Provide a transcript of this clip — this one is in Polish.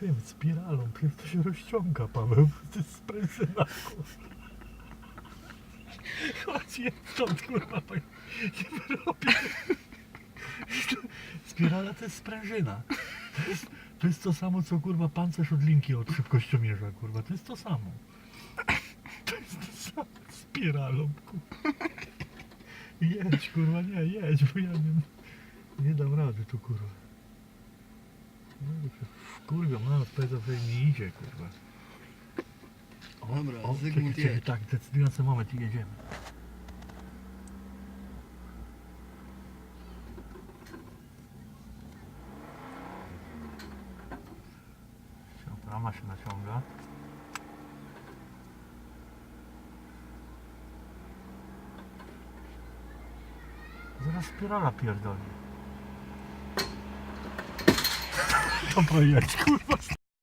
tym spiralą, przez to się rozciąga, Paweł. To jest sprężyna, kurwa. Chodź, stąd, kurwa, bo nie wyrobię. Spirala to jest sprężyna. To jest, to jest to samo, co kurwa pancerz od linki od szybkościomierza, kurwa. To jest to samo. To jest to samo spiralą, kurwa. Jedź, kurwa, nie, jedź, bo ja nie, nie dam rady tu, kurwa. Kurwa, no, powiedzą, że nie idzie, kurwa. O, Dobra, o, Zygmunt czekaj, czekaj, jedź. tak, decydujący moment i jedziemy. Rama się naciąga. Zaraz spirala pierdoli. Dobra, jedź, kurwa.